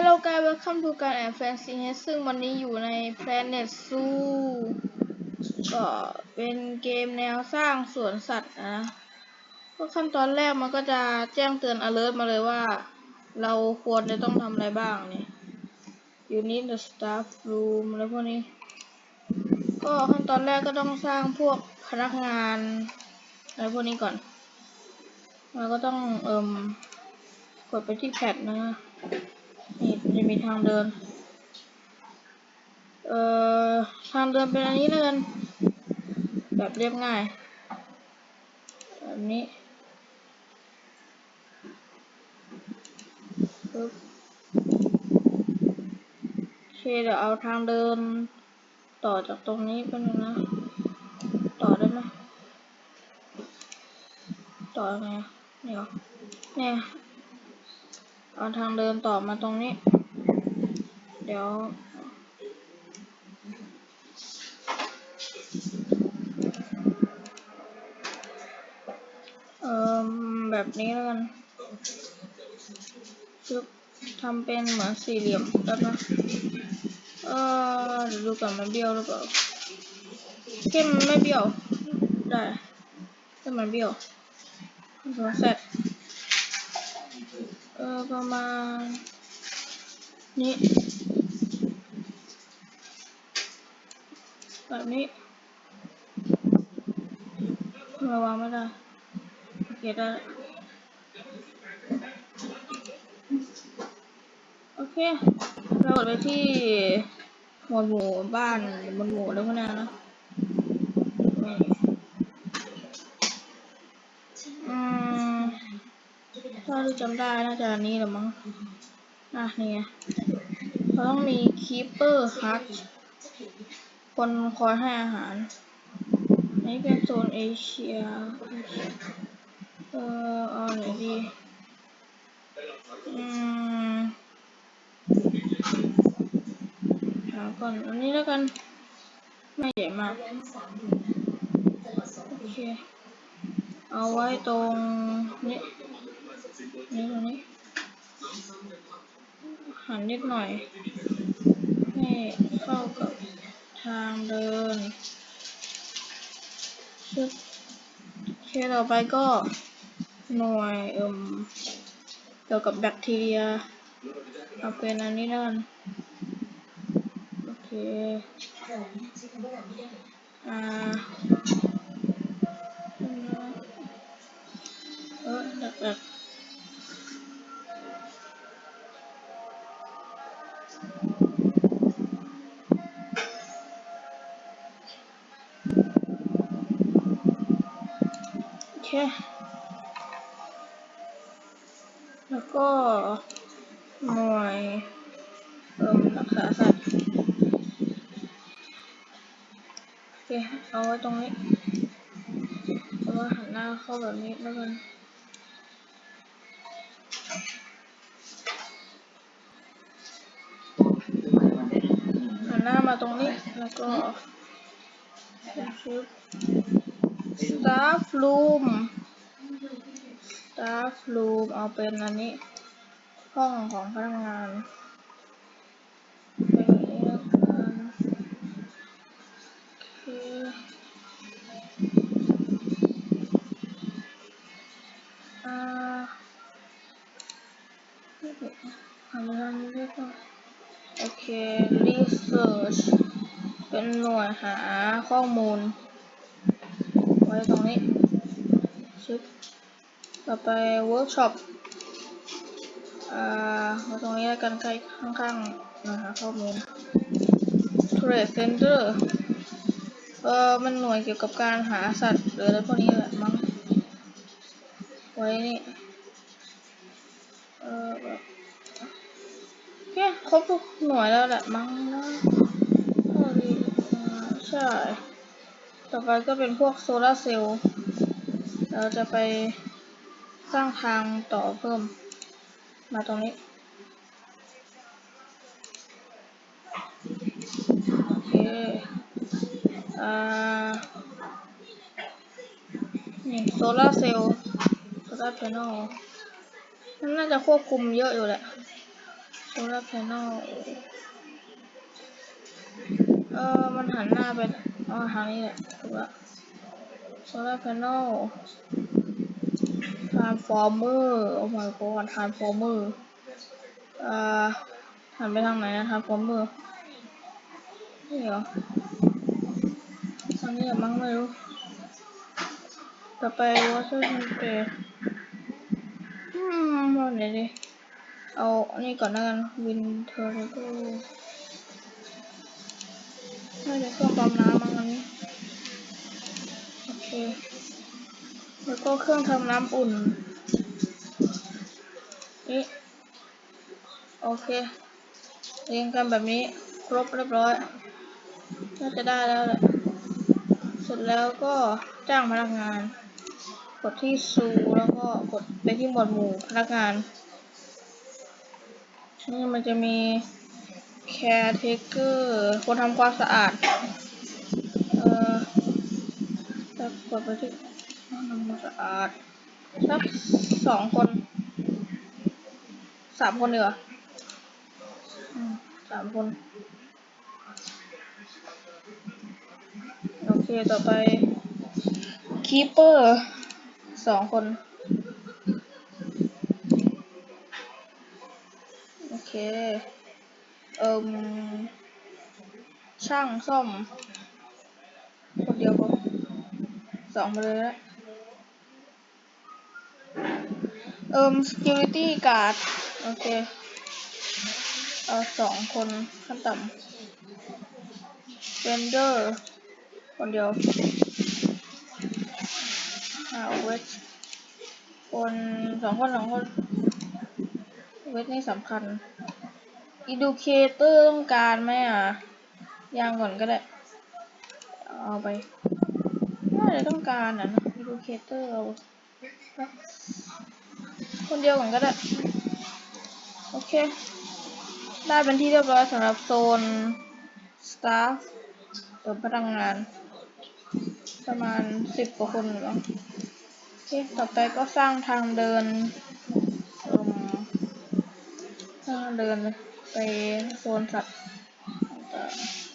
Hello guys welcome to การแอบแฟนซีเฮซึ่งวันนี้อยู่ใน Planet Zoo ก็เป็นเกมแนวสร้างสวนสัตว์นะก็ขั้นตอนแรกมันก็จะแจ้งเตือน alert มาเลยว่า เราควรจะต้องทำอะไรบ้างเนี่ย You need the staff room อะไรพวกนี้ ก็ขั้นตอนแรกก็ต้องสร้างพวกพนักงานอะไรพวกนี้ก่อนเราก็ต้องเอิ่มกดไปที่แพดนะ นี่จะมีทางเดิน เอ่อ ทางเดินเป็นอันนี้แล้วกัน แบบเรียบง่ายแบบนี้ปึ๊บโอเคเดี๋ยวเอาทางเดิน ต่อจากตรงนี้ไปนนะ ต่อได้ไหมต่อยังไงนี่เหรอเนี่ย เอาทางเดินต่อมาตรงนี้ เดี๋ยว เอ่อแบบนี้แล้วกันชึบทำเป็นเหมือนสี่เหลี่ยมได้ปะเออเดี๋ยวดูก่อนมันเบี้ยวหรือเปล่าเข้มไม่เบี้ยว ได้เข้มมันเบี้ยวลองเสร็จ อประมาณ นี้ แบบนี้มาวางไม่ได้โอเคได้โอเค เรากดไปที่หมวดหมู่บ้านหมวดหมู่แล้วพวกนั้นนะาที่จำได้น่าจะอันนี้แหรือมั้งอะนี่ไงเราต้องมี keeper hut คนคอยให้อาหารนนี้เป็นโซนเอเชีย เออเอาไหนดีอืมหาก่อนอันนี้แล้วกัน ไม่ใหญ่มาก โอเค เอาไว้ตรงนี้ นี่ตรงนี้หันนิดหน่อย ให้เข้ากับทางเดินชึบโอเคต่อไปก็หน่วยเอ่มเกี่ยวกับแบคทีเรียเอาเป็นอันนี้แล้วกันโอเคอ่าเออดักดั เค แล้วก็หน่วยเอ่มรักษาสัตว์โอเค เอาไว้ตรงนี้เอาว่าหันหน้าเข้าแบบนี้แล้วกันหันหน้ามาตรงนี้ แล้วก็ชุด staff room staff room เอาเป็นอันนี้ ห้องของพนักงานเป็นนี้ละกันโอเคอ่าหันมาทางนี้ด้ก่อนโอเค research เป็นหน่วยหาข้อมูล ไว้ตรงนี้ชึบต่อไป workshop อ่าไว้ตรงนี้แล้วกันใกล้ข้างๆน่วยหาข้อมูล trade center เออมันหน่วยเกี่ยวกับการหาสัตว์หรืออะไรพวกนี้แหละมั้งไว้นี่เออแบบโอเครบทุกหน่วยแล้วแหละมั้งนะใช่ ต่อไปก็เป็นพวกโซลาร์เซลล์ เราจะไปสร้างทางต่อเพิ่ม มาตรงนี้ โอเค อ่า นี่โซลาร์เซลล์โซลาร์แผงมันน่าจะควบคุมเยอะอยู่แหละโอเค solar panel เออมันหันหน้าไปอ๋อทางนี้แหละ โซล่าร์นานอลทรานส์ฟอร์เมอร์โอ้ my god ทรานส์ฟอร์เมอร์อ่าหันไปทางไหนนะทรานส์ฟอร์เมอร์นี่เหรอทางนี้มั้งไม่รู้ต่อไปวอเตอร์ทันเตอืมเอาไหนดีเอานี่ก่อนแล้วกันวินเทอร์โกน่าจะเครื่องปั๊มน้ำมั้งอันนี้ เค แล้วก็เครื่องทำน้ำอุ่น นี่ โอเค เรียงกันแบบนี้ ครบเรียบร้อย น่าจะได้แล้วแหละ เสร็จแล้วก็จ้างพนักงาน กดที่ซูแล้วก็กดไปที่หมวดหมู่พนักงาน นี่มันจะมี caretaker คนทำความสะอาด เอ่อจะ กดไปที่ห้องทำความสะอาดสักสองคนสามคนดีกว่าอืมสามคน โอเค ต่อไป keeper สองคน โอเค เอิมช่างซ่อม สองมาเลยละเอิม security guard โอเค เอาสองคนขั้นต่ำ vendor คนเดียวอ่าเวทคนสองคนสองคน เวทนี่สำคัญ educator ต้องการไหมอะยังก่อนก็ได้ เอาไป น่าจะต้องการอะนะ educator เอาคนเดียวก่อนก็ได้ โอเค ได้เป็นที่เรียบร้อยสำหรับโซน staff ตัวพนักงาน ประมาณสิบกว่าคนหรอเปล่าโอเค ต่อไปก็สร้างทางเดินสร้างทางเดินไปโซนสัตว์ต่าง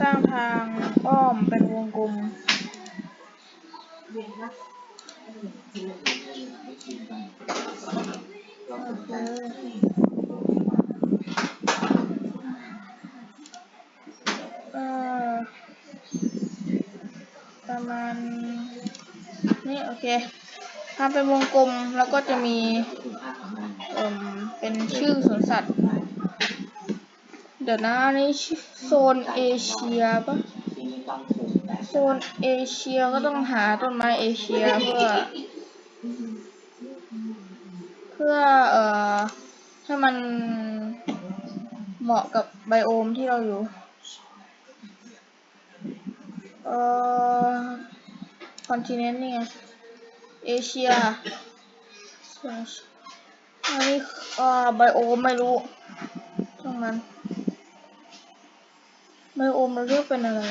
สร้างทางอ้อมเป็นวงกลมประมาณนี่โอเคทำเป็นวงกลมแล้วก็จะมีเเป็นชื่อสวนสัตว์ เดี๋ยวนะอันนี่โซนเอเชียปะโซนเอเชียก็ต้องหาต้นไม้เอเชียเพื่อ เพื่อเอ่อให้มันเหมาะกับไบโอมที่เราอยู่ เอ่อคอนติเนนต์นี่ไงเอเชียอันนี้เอ่อไบโอมไม่รู้ตรงนั้น ไบโอมเราเรียกเป็นอะไร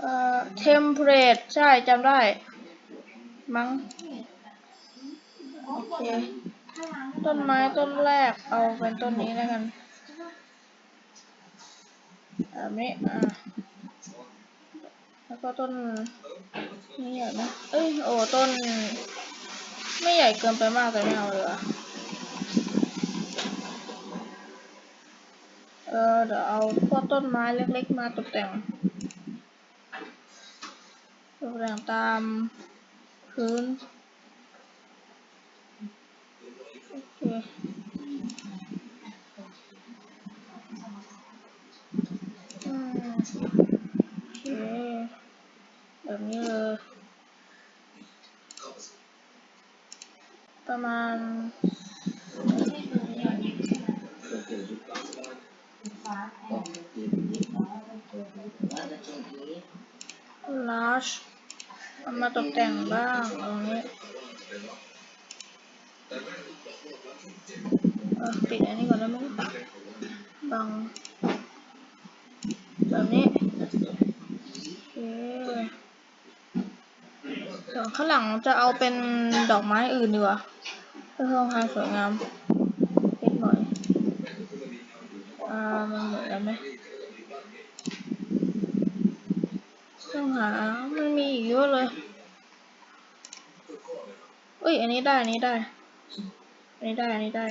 เอ่อเทมเพลตใช่จำได้ มั้งโอเคต้นไม้ต้นแรกเอาเป็นต้นนี้แล้วกันแบบนี้อ่าแล้วก็ต้นนี่ใหญ่ไหมเอ้ยโอ้ต้น ไม่ใหญ่เกินไปมากแต่ไม่เอาเลยอะ เออเดี๋ยวเอาพวกต้นไม้เล็กๆมาตกแต่ง ตกแต่งตามพื้นโอเคอืมโอเคแบบนี้เลยประมาณ ลาชอามาตกแต่งบ้างตรงนี้ปิดอันนี้ก่อนแล้วมันบังบังแบบนี้ส่วข้างหลังจะเอาเป็นดอกไม้อื่นดีกว่าเพื่อความสวยงาม หา มันมีอีกเยอะเลยเอ้ย อันนี้ได้ อันนี้ได้ อันนี้ได้ อันนี้ได้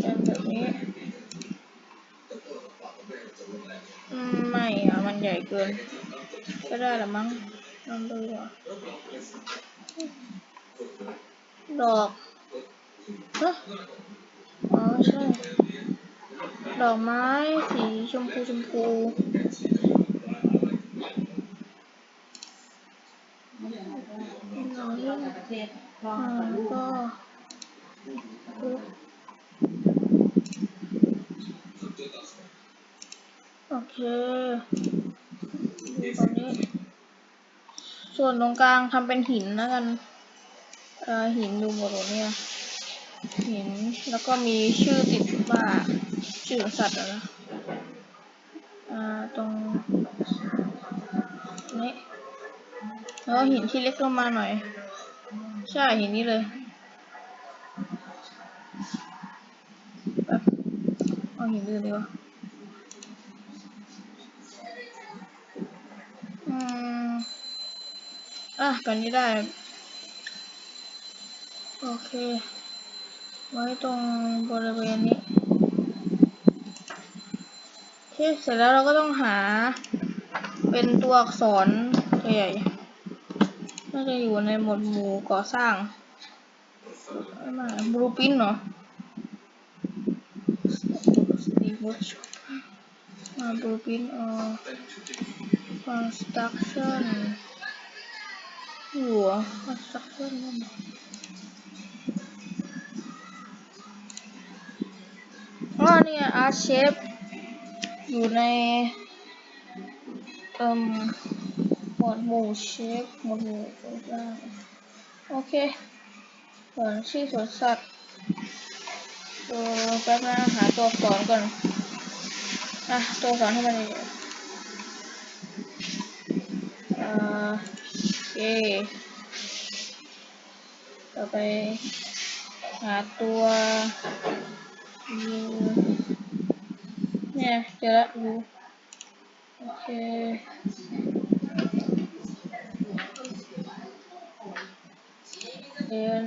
เป็นแบบนี้ ไม่อะ มันใหญ่เกิน ก็ได้ละมั้งลองดูดีกว่าดอกฮะอ๋อ ใช่ ดอกไม้ สีชมพูชมพู อ่าก็ปึ๊บโอเคดูตรงนี้ ส่วนตรงกลางทำเป็นหินแล้วกัน เอ่อหินดูหมดเลยเนี่ย หินแล้วก็มีชื่อติดว่าชื่อสัตว์อะนะอ่าตรงนี้แล้วหินที่เล็กลงมาหน่อย ใช่หินนี้เลยแบบเอาหินอื่นดีกว่าอืมอะกันนี้ได้ โอเค ไว้ตรงบริเวณนี้โอเคเสร็จแล้วเราก็ต้องหาเป็นตัวอักษรใหญ่ น่าจะอยู่ในหมวดหมู่ก่อสร้างไม่มาบลูปินเหรอสตีฟวอชมาบลูปินเอ่อ construction หัว construction นั่นน่ะอ๋อเนี่ย art shape อยู่ในเอ่มห มวดหมู่เชฟหมวดหมู่ก่อสร้างโอเคส่วนชื่อสวนสัตว์เออแป๊บนะหาตัวอักษรก่อนอะตัวสอักษรให้มันเอ่อโอเคต่อไปหาตัวยูเนี่ยเจอละยูโอเค เอ็น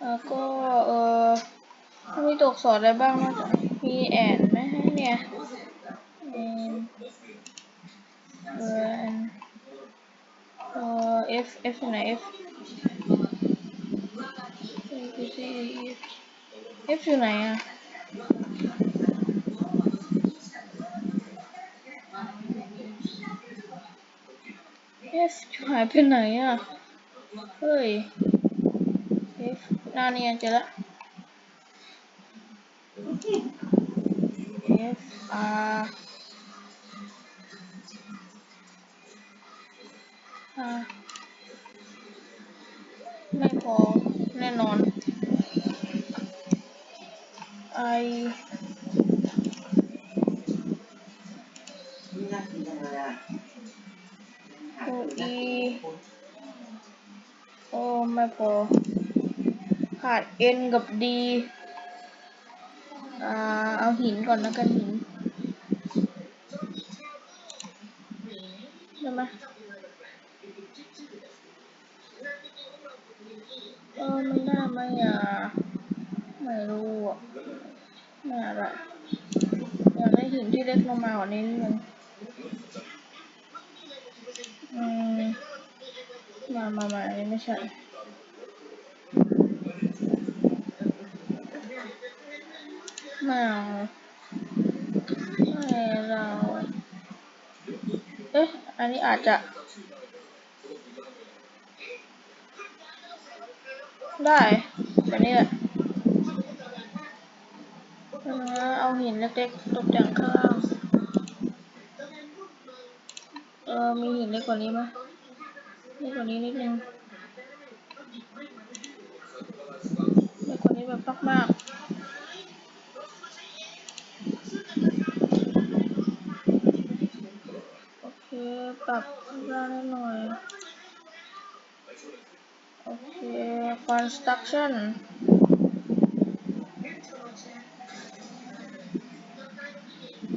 แล้วก็เออมีตัวอักษรอะไรบ้างนอกจากมีแอนไหมเนี่ยเอ็นเออเออ F F อยู่ไหน F A B C D E F อยู่ไหนอะ F หายไปไหนอะ เฮ้ย F หน้าเนี่ยเจอละ F R R ไม่พอแน่นอน I พอ ขาด N กับ D อ่า เอาหินก่อนแล้วกันหินใช่ไหมเออไม่ได้ไหมอะ ไม่รู้อะไม่อะไรอยากได้หินที่เล็กลงมากว่านี้นิดนึงอืมมามามาอันนี้ไม่ใช่ ไม่เอาไม่เราเอ๊ะ อันนี้อาจจะ ได้แบบนี้แหละเอานะเอาหินเล็กๆตกแต่งข้างล่างเออ มีหินเล็กกว่านี้ไหมเล็กกว่านี้นิดนึงเล็กกว่านี้แบบมากๆ ปรับร่างนิดหน่อย โอเค construction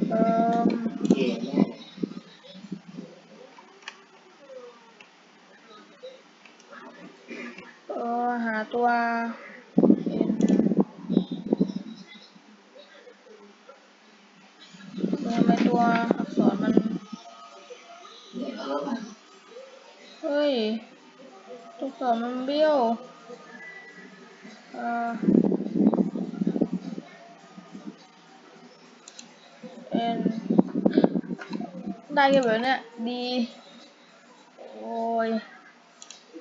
เอ่อเก๋แน่เออหาตัว N ทำไมตัว ตัวอักษรมันเบี้ยวเอ่อ N ได้กันแบบเนี้ยดี โอ้ย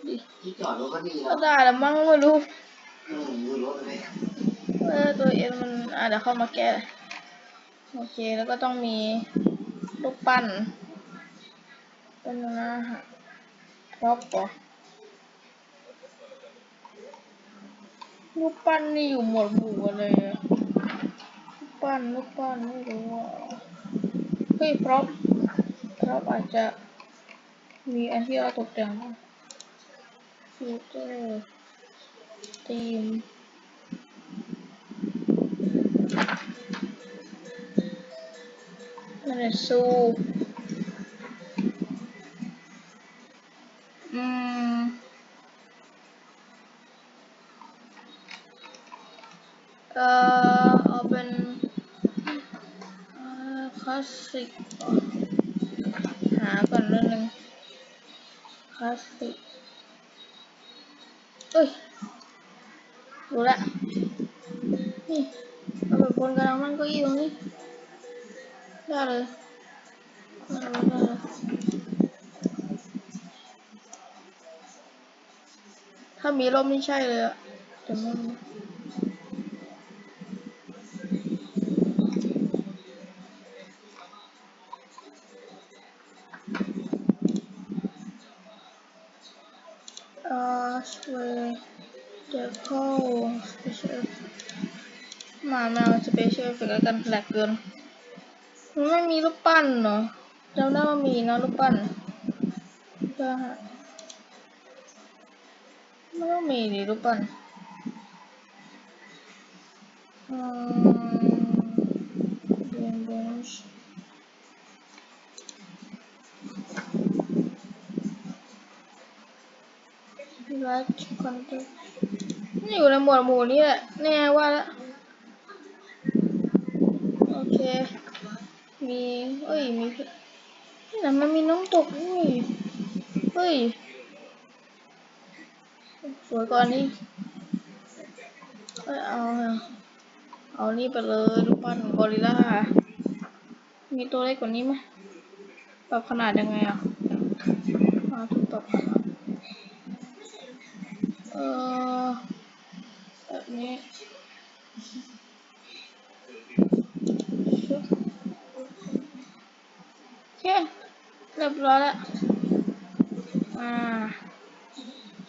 ดีที่จอดรถก็ดีก็แล้วได้แล้วมั้งไม่รู้อืมอยู่รถเลยเออตัวเอ็นมันอาจจะเดี๋ยวเข้ามาแก้ โอเคแล้วก็ต้องมีลูกปั้นเป็นนะฮะพร็อพเหรอ ลูกปั้นนี่อยู่หมวดหมู่อะไรอะลูกปั้นลูกปั้นไม่รู้อะเฮ้ยพร็อพพร็อพอาจจะมีอันที่เราตกแต่งฟิลเตอร์ทีมนั่นแหละสู้ เอ่อเอาเป็นคลาสสิกหาก่อนนิดนึงคลาสสิกเอ้ยรู้ละนี่เอาแบบคนกำลังนั่งเก้าอี้ตรงนี้ได้เลยได้เลยได้เลยถ้ามีร่มนี่ใช่เลยอะแต่ไม่ เปเชียลเฟกแล้วกันแหลกเกินมันไม่มีรูปปั้นเหรอจำได้ว่ามีนะรูปปั้นก็ฮะไม่ต้องมีดิรูปปั้นอืมเรียนเบนช์รัดคอนแทคนี่อยู่ในหมวดหมู่นี้แหละแน่ว่าแล้วโอเค มี เอ้ย มีนี่นะมันมีน้องตกนี่เฮ้ย สวยกว่านี้เอ้ยเอา เอานี่ไปเลยรูปปั้นกอริลลามีตัวเล็กกว่านี้ไหมปรับขนาดยังไงอะมาถูกปรับขนาดเออแบบนี้ชึบ โอเคเร้อยแล้ว อ่า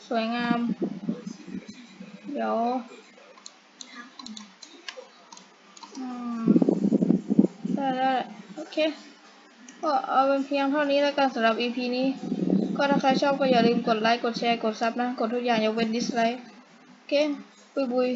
สวยงาม เดี๋ยวอืมได้ได้โอเค ก็เอาเป็นเพียงเท่านี้แล้วกันสำหรับ EP นี้ ก็ถ้าใครชอบก็อย่าลืมกดไลค์ กดแชร์ กดซับนะ กดทุกอย่างยกเว้นดิสไลค์ โอเค บุยบุย